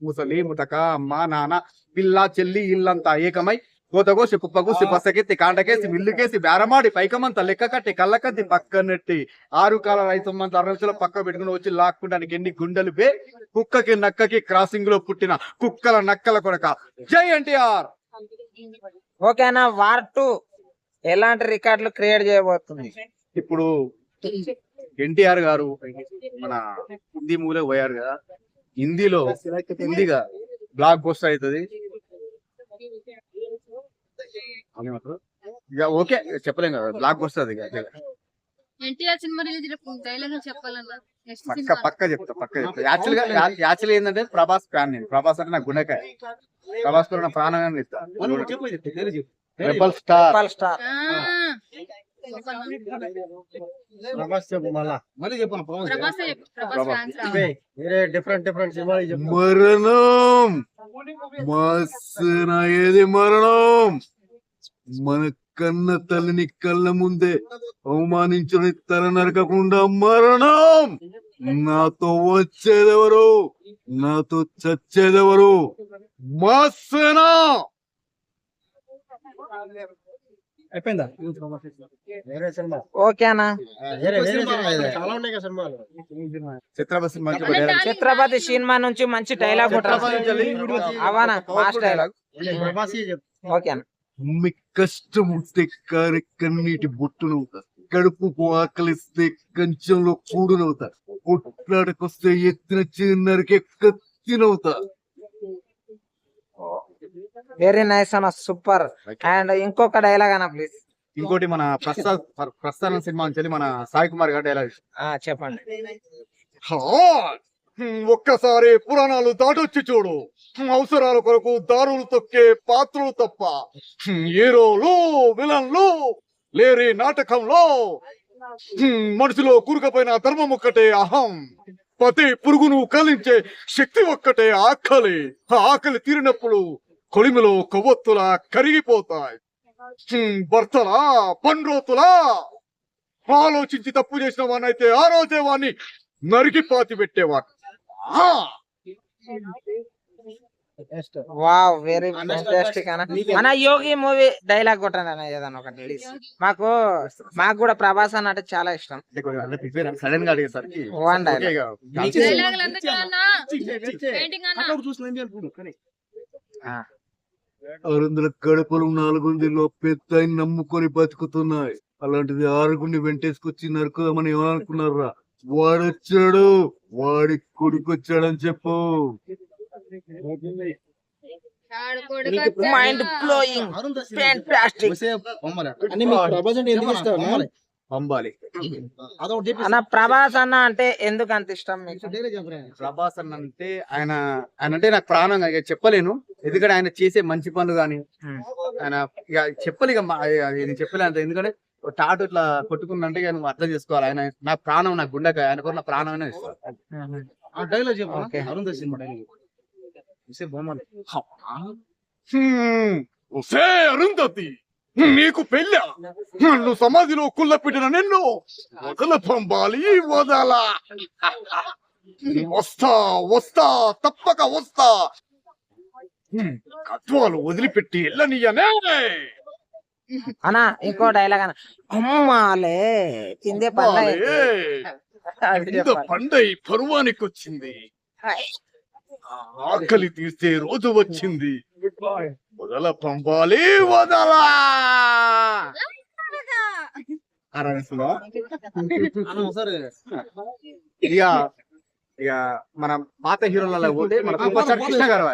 ముసలి ముతక అమ్మ నాన్న పిల్ల చెల్లి ఇల్లంతా ఏకమై కోతగోసి కుప్పగోసి బస్సకెత్తి కాండకేసి మిల్లుకేసి బేరమాడి పైకమంతా లెక్క కట్టి కళ్ళకత్తి పక్కనెట్టి ఆరు కాల రైతమ్మంత అరవై పక్క పెట్టుకుని వచ్చి లాక్కుండానికి ఎన్ని గుండెలు బే? కుక్కకి నక్కకి క్రాసింగ్లో పుట్టిన కుక్కల నక్కల కొడక. జై ఎన్టీఆర్! ఓకేనా వార్ టూ. ఎలాంటి రికార్డులు క్రియేట్ చేయబోతుంది ఇప్పుడు ఎన్టీఆర్ గారు మన హిందీ మూలే పోయారు కదా హిందీలో హిందీగా బ్లాక్ పోస్టర్ అవుతుంది. ఇక ఓకే చెప్పలేం కదా బ్లాక్ పోస్టర్ అది ఇక. ఎన్టీఆర్ సినిమా రిలీజ్ డైలాగ్ చెప్పాలన్నా నెక్స్ట్ పక్క పక్క చెప్తా పక్క చెప్తా. యాక్చువల్గా యాక్చువల్ ఏంటంటే ప్రభాస్ ఫ్యాన్ నేను. ప్రభాస్ అంటే నా గుండెకాయ ప్రభాస్ కూడా నా ప్రాణంగా రెబల్ స్టార్. డిఫరెంట్ డిఫరెంట్ మరణం మస్తున ఏది మరణం! మన కన్న తల్లిని కళ్ళ ముందే అవమానించుని తల నరకకుండా మరణం! నాతో వచ్చేదెవరు? నాతో చచ్చేదెవరు? మస్తునా! అయిపోయిందా? ఓకేనా చిత్రపతి సినిమా ఛత్రపతి సినిమా నుంచి మంచి డైలాగ్ అవనా? మాస్ డైలాగ్ ఓకేనా కష్టం ఉంటే కన్నీటి కడుపుకు ఆకలిస్తే కంచంలో కూడునవుతా కొట్లాడకొస్తే ఎత్తిన చిన్నరికి కత్తినవుతా వెరీ నైస్ అన్న సూపర్ అండ్ ఇంకొక డైలాగ్ అన్న ప్లీజ్ ఇంకోటి మన ప్రస్థా ప్రస్థానం సినిమా నుంచి మన సాయి కుమార్ గారు డైలాగ్ చెప్పండి. ఒక్కసారి పురాణాలు దాటొచ్చి చూడు. అవసరాల కొరకు దారులు తొక్కే పాత్రలు తప్ప. హీరోలు విలన్లు లేరే నాటకంలో. మనసులో కూరుకపోయిన ధర్మం ఒక్కటే అహం. ప్రతి పురుగును కలించే శక్తి ఒక్కటే ఆకలి. ఆకలి తీరినప్పుడు కొలిమిలో కొవ్వొత్తులా కరిగిపోతాయి. భర్తలా పండ్రోతులా. ఆలోచించి తప్పు చేసిన వాడినైతే ఆ రోజే వాడిని నరికి పాతి పెట్టేవాడు! వావ్ వెరీ ఫెంటాస్టిక్ అన్న. మన యోగి మూవీ డైలాగ్ కొట్టండి అన్న ఏదన్నా ఒకటి ప్లీజ్ మాకు మాకు కూడా ప్రభాస్ అన్న అంటే చాలా ఇష్టం. సడన్గా అడిగేసరికి. అరుందుల కడుపులు నాలుగుందిలో పెద్ద నమ్ముకొని బతుకుతున్నాయి. అలాంటిది ఆరుగుండి వెంటేసుకొచ్చి నరుకుదామని ఏమనుకున్నారా? వాడొచ్చాడు. వాడి కొడుకొచ్చాడని చెప్పు. మైండ్ బ్లోయింగ్ ఫెంటాస్టిక్ అన్ని మీకు ఎందుకు పంబాలి అన్న ప్రభాస్ అన్న అంటే ఎందుకు అంత ఇష్టం ప్రభాస్ అన్న అంటే ఆయన ఆయన అంటే నాకు ప్రాణం ఇక చెప్పలేను. ఎందుకంటే ఆయన చేసే మంచి పనులు గాని. ఆయన ఇక చెప్పలే ఇక నేను చెప్పలే అంత. ఎందుకంటే టాటు ఇట్లా కొట్టుకున్నంటే ఇక నువ్వు అర్థం చేసుకోవాలి. ఆయన నా ప్రాణం నా గుండెకాయ ఆయన కూడా నా ప్రాణం ఇస్తాను ఆ డైలాగ్ చెప్పు అరుంధతి. నీకు పెళ్ళ. నన్ను సమాధిలో కుల్లపెట్టిన నిన్ను వదల పంపాలి వదల. వస్తా వస్తా తప్పక వస్తా. కత్వాలు వదిలిపెట్టి ఎల్లనియనే అన్న ఇంకో డైలాగ్ అన్న. అమ్మాలే తిందే పండై. పరువానికి వచ్చింది ఆకలి తీస్తే రోజు వచ్చింది. వదల పంపాలి వదల! ఇక ఇక మన పాత హీరోలలో పోతే మన సూపర్ స్టార్ కృష్ణ గారు